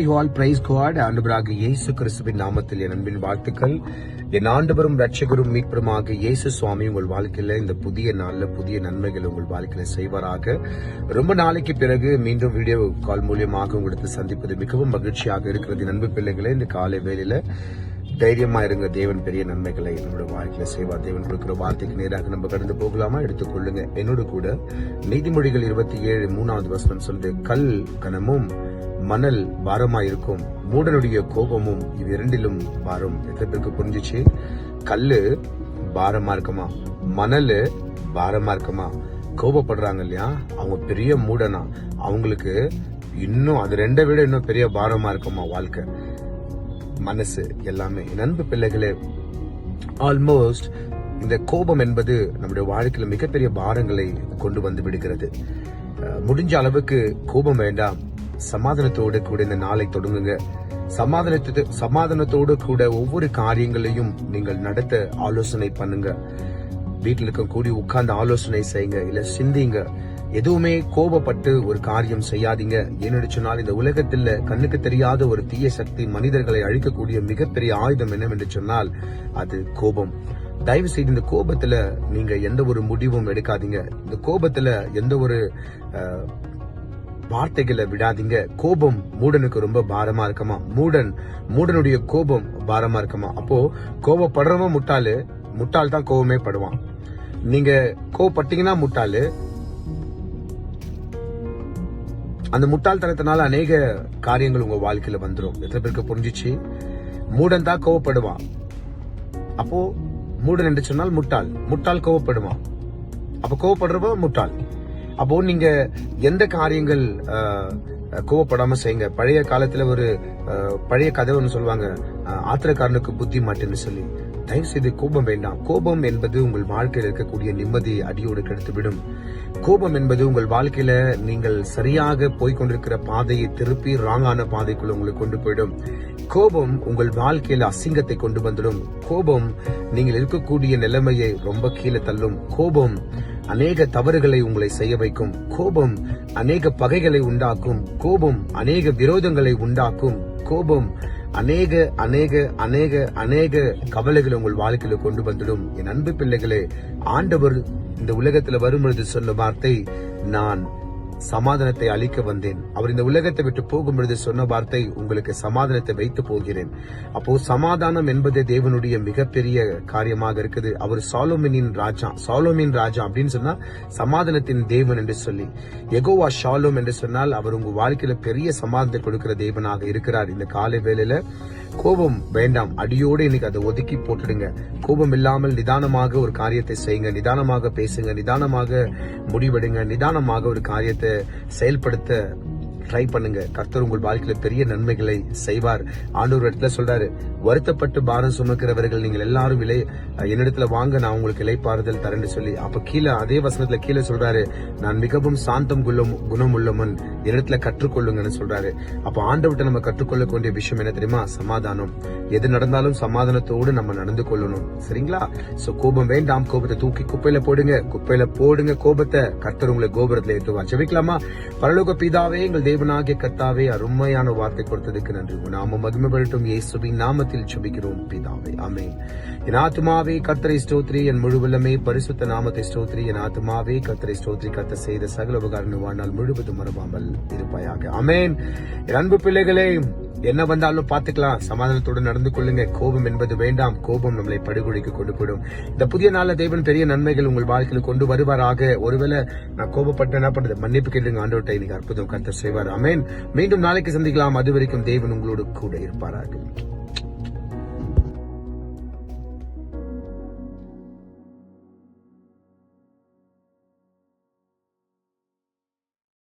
Hi all price God ஆண்டவராக இயேசு கிறிஸ்துவின் நாமத்தில் என் அன்பின் வாழ்த்துக்கள். என் ஆண்டவரும் ரட்சகரும் மீட்பருமாக இயேசு சுவாமி உங்கள் வாழ்க்கையில இந்த புதிய நாள்ல புதிய நன்மைகள் உங்கள் வாழ்க்கையில செய்வாராக. ரொம்ப நாளைக்கு பிறகு மீண்டும் வீடியோ கால் மூலியமாக உங்களுக்கு சந்திப்பது மிகவும் மகிழ்ச்சியாக இருக்கிறது. நண்பு அன்பு பிள்ளைகளே இந்த காலை வேலையில தைரியமா இருங்க. தேவன் பெரிய நன்மைகளை என்னோட வாழ்க்கையில செய்வார். தேவன் கொடுக்கிற வார்த்தைக்கு நேராக நம்ம கடந்து போகலாமா? எடுத்துக்கொள்ளுங்க. என்னோட கூட நீதிமொழிகள் இருபத்தி ஏழு மூணாவது வசனம் சொல்றது கல் கனமும் மணல் பாரமா இருக்கும் மூடனுடைய கோபமும் இது இரண்டிலும் பாரம் எத்தனை பேருக்கு புரிஞ்சுச்சு? கல்லு பாரமா இருக்குமா? மணல் பாரமா இருக்குமா? கோபப்படுறாங்க இல்லையா? அவங்க பெரிய மூடனா? அவங்களுக்கு இன்னும் அது ரெண்டை விட இன்னும் பெரிய பாரமா இருக்குமா வாழ்க்கை? மனசு எல்லாமே. நண்பு பிள்ளைகளே ஆல்மோஸ்ட் இந்த கோபம் என்பது நம்முடைய வாழ்க்கையில் மிகப்பெரிய பாரங்களை கொண்டு வந்து விடுகிறது. முடிஞ்ச அளவுக்கு கோபம் வேண்டாம். சமாதானத்தோடு கூட இந்த நாளை தொடங்குங்க. சமாதானத்து சமாதானத்தோடு கூட ஒவ்வொரு காரியங்களையும் நீங்கள் நடத்த ஆலோசனை பண்ணுங்க. வீட்டில் இருக்க கூடி உட்கார்ந்து ஆலோசனை செய்யுங்க. இல்ல சிந்திங்க. எதுவுமே கோபப்பட்டு ஒரு காரியம் செய்யாதீங்க. ஏன்னு சொன்னால் இந்த உலகத்தில் கண்ணுக்கு தெரியாத ஒரு தீய சக்தி மனிதர்களை அழிக்கக்கூடிய மிகப்பெரிய ஆயுதம் என்னவென்று சொன்னால் அது கோபம். தயவு செய்து இந்த கோபத்துல நீங்க எந்த ஒரு முடிவும் எடுக்காதீங்க. இந்த கோபத்துல எந்த ஒரு வார்த்தைகளை விடாதீங்க. கோபம் மூடனுக்கு ரொம்ப பாரமா இருக்குமா? மூடன் மூடனுடைய கோபம் பாரமா இருக்குமா? அப்போ கோபப்படுறவன் முட்டாளு முட்டாள் தான் கோபமே படுவான். நீங்க கோவப்பட்டீங்கன்னா முட்டாளு. அந்த முட்டாள்தனத்தினால அநேக காரியங்கள் உங்க வாழ்க்கையில வந்துடும் எத்தனை பேருக்கு புரிஞ்சிச்சு? மூடன் தான் கோவப்படுவான் அப்போ மூடன் என்று சொன்னால் முட்டாள். முட்டாள் கோவப்படுவான் அப்ப கோவப்படுறவ முட்டாள். அப்போ நீங்க எந்த காரியங்கள் கோவப்படாம செய்யுங்க. பழைய காலத்துல ஒரு பழைய கதை ஒன்று சொல்லுவாங்க. ஆத்திரக்காரனுக்கு புத்தி மாட்டேன்னு சொல்லி. தயவு செய்து கோபம் வேண்டாம். கோபம் என்பது உங்கள் வாழ்க்கையில் இருக்கக்கூடிய நிம்மதியை அடியோடு கெடுத்துவிடும் கோபம் என்பது உங்கள் வாழ்க்கையில நீங்கள் சரியாக போய்கொண்டிருக்கிற பாதையை திருப்பி ராங்கான பாதைக்குள்ள உங்களை கொண்டு போயிடும். கோபம் உங்கள் வாழ்க்கையில அசிங்கத்தை கொண்டு வந்துடும். கோபம் நீங்கள் இருக்கக்கூடிய நிலைமையை ரொம்ப கீழே தள்ளும். கோபம் அநேக தவறுகளை உங்களை செய்ய வைக்கும். கோபம் அநேக பகைகளை உண்டாக்கும். கோபம் அநேக விரோதங்களை உண்டாக்கும். கோபம் அநேக அநேக அநேக அநேக கவலைகளை உங்கள் வாழ்க்கையில கொண்டு வந்துடும். என் அன்பு பிள்ளைகளே ஆண்டவர் இந்த உலகத்துல வரும்பொழுது சொன்ன வார்த்தை நான் சமாதானத்தை அளிக்க வந்தேன். அவர் இந்த உலகத்தை விட்டு போகும் பொழுது சொன்ன வார்த்தை உங்களுக்கு சமாதானத்தை வைத்து போகிறேன். அப்போ சமாதானம் என்பது தேவனுடைய மிகப்பெரிய காரியமாக இருக்குது. அவர் சாலோமினின் ராஜா சாலோமின் ராஜா அப்படின்னு சொன்னா சமாதானத்தின் தேவன் என்று சொல்லி. எகோவா ஷாலோம் என்று சொன்னால் அவர் உங்க வாழ்க்கையில பெரிய சமாதானத்தை கொடுக்கிற தேவனாக இருக்கிறார். இந்த காலை வேளையில கோபம் வேண்டாம். அடியோடு இன்னைக்கு அதை ஒதுக்கி போட்டுடுங்க. கோபம் இல்லாமல் நிதானமாக ஒரு காரியத்தை செய்யுங்க. நிதானமாக பேசுங்க. நிதானமாக முடிவெடுங்க. நிதானமாக ஒரு காரியத்தை செயல்படுத்த ட்ரை பண்ணுங்க. கர்த்தர் உங்கள் வாழ்க்கையில பெரிய நன்மைகளை செய்வார். ஆண்டவர் இடத்துல சொல்றாரு வருத்தப்பட்டு பாரம் சுமக்கிறவர்கள் நீங்கள் எல்லாரும் இலை என்னிடத்துல வாங்க நான் உங்களுக்கு இலைப்பாறுதல் தரேன்னு சொல்லி. அப்ப கீழே அதே வசனத்துல கீழே சொல்றாரு நான் மிகவும் சாந்தம் குலம் குணமுள்ளவன் என்னிடத்துல கற்றுக்கொள்ளுங்கன்னு சொல்றாரு. அப்ப ஆண்டவர்கிட்ட நம்ம கற்றுக்கொள்ள வேண்டிய விஷயம் என்ன தெரியுமா? சமாதானம். எது நடந்தாலும் சமாதானத்தோடு நம்ம நடந்து கொள்ளணும். சரிங்களா? சோ கோபம் வேண்டாம். கோபத்தை தூக்கி குப்பையில போடுங்க. குப்பையில போடுங்க கோபத்தை. கர்த்தர் உங்களை கோபுரத்துல ஏற்றுவார் ஜெபிக்கலாமா? பரலோக பிதாவே எங்கள் தேவனாகிய கத்தாவே அருமையான வார்த்தை கொடுத்ததுக்கு நன்றி. நாம மகிமைப்படட்டும் இயேசுவின் நாமத்தில் சுபிக்கிறோம் பிதாவே. ஆமென். என் ஆத்மாவே கர்த்தரை ஸ்தோத்ரி என் முழுவல்லமே பரிசுத்த நாமத்தை ஸ்தோத்ரி என் ஆத்மாவே கர்த்தரை ஸ்தோத்ரி கத்த செய்த சகல உபகாரங்கள் வாழ்நாள் முழுவதும் மறவாமல் இருப்பாயாக. அமேன் என் அன்பு பிள்ளைகளே என்ன வந்தாலும் பாத்துக்கலாம் சமாதானத்தோடு நடந்து கொள்ளுங்க. கோபம் என்பது வேண்டாம். கோபம் நம்மளை படுகொலைக்கு கொண்டு போயிடும். இந்த புதிய நாள்ல தேவன் பெரிய நன்மைகள் உங்கள் வாழ்க்கையில் கொண்டு வருவாராக. ஒருவேளை நான் கோபப்பட்டு என்ன பண்றது? மன்னிப்பு கேளுங்க ஆண்டோட்டை இன்னைக்கு அற்புதம். கத்த செய்வார். செய்வார் அமேன் மீண்டும் நாளைக்கு சந்திக்கலாம். அது வரைக்கும் தேவன் உங்களோடு கூட இருப்பாராக.